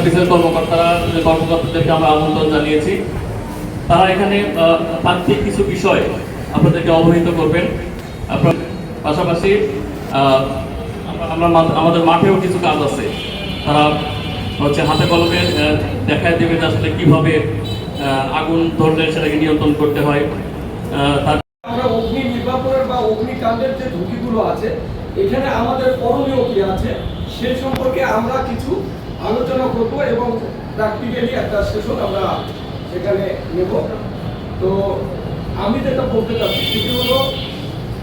সার্ভিসের কর্মকর্তারা কর্মকর্তাদেরকে আমরা আমন্ত্রণ জানিয়েছি, তারা এখানে তাত্ত্বিক কিছু বিষয় আপনাদেরকে অবহিত করবেন। পাশাপাশি আমরা- আমাদের মাঠেও কিছু কাজ আছে। তারা হচ্ছে হাতে কলমে দেখায় দেবে যে আসলে কীভাবে আগুন ধরলে সেটাকে নিয়ন্ত্রণ করতে হয়। তার আমরা অগ্নি নির্বাপনের বা অগ্নিকাণ্ডের যে ঝুঁকিগুলো আছে, এখানে আমাদের করণীয় কি আছে, সে সম্পর্কে আমরা কিছু আলোচনা করব এবং প্র্যাকটিক্যালি একটা সেশন আমরা সেখানে নেব। তো আমি যেটা বলতে চাচ্ছি সেটি হলো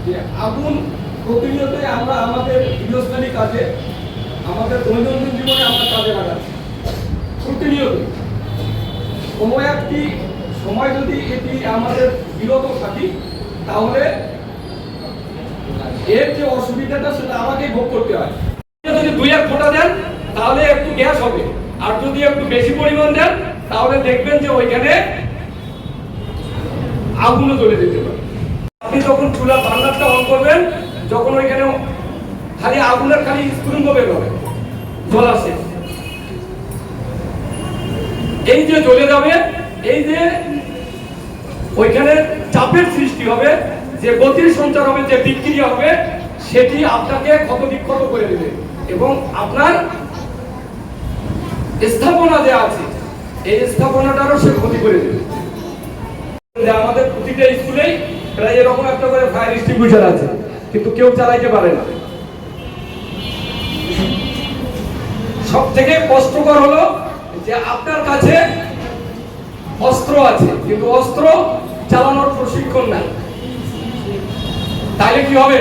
যে আগুন প্রতিনিয়তই আমরা আমাদের গৃহস্থালী কাজে, আমাদের দৈনন্দিন জীবনে আমরা কাজে লাগাচ্ছি। প্রতিনিয়তই। কোনো একটি, সময় যদি এটি আমাদের বিরত থাকি, তাহলে এর যে অসুবিধাটা সেটা আমাকেই ভোগ করতে হয় যদি দুই এক ফোঁটা দেন তাহলে একটু গ্যাস হবে। আর যদি একটু বেশি পরিমাণ দেন, তাহলে দেখবেন যে ওইখানে আগুনও জ্বলে যেতে পারে। আপনি যখন চুলা বার্নারটা অন করবেন, যখন ওইখানে খালি আগুনের খালি স্ফুলিঙ্গ বের হবে। জ্বলা শেষ এই যে জ্বলে যাবে, এই যে ওইখানে চাপের সৃষ্টি হবে, যে গতির সঞ্চার হবে, যে বিক্রিয়া হবে, সেটি আপনাকে ক্ষত বিক্ষত করে দেবে এবং আপনার স্থাপনা যে আছে, এই স্থাপনাটারও সে ক্ষতি করে দেবে। আমাদের প্রতিটা স্কুলেই প্রায় এরকম একটা করে ফায়ার আছে, কিন্তু কেউ চালাইতে পারে না। সব থেকে কষ্টকর হলো যে আপনার কাছে অস্ত্র আছে, কিন্তু অস্ত্র চালানোর প্রশিক্ষণ নাই। তাহলে কি হবে?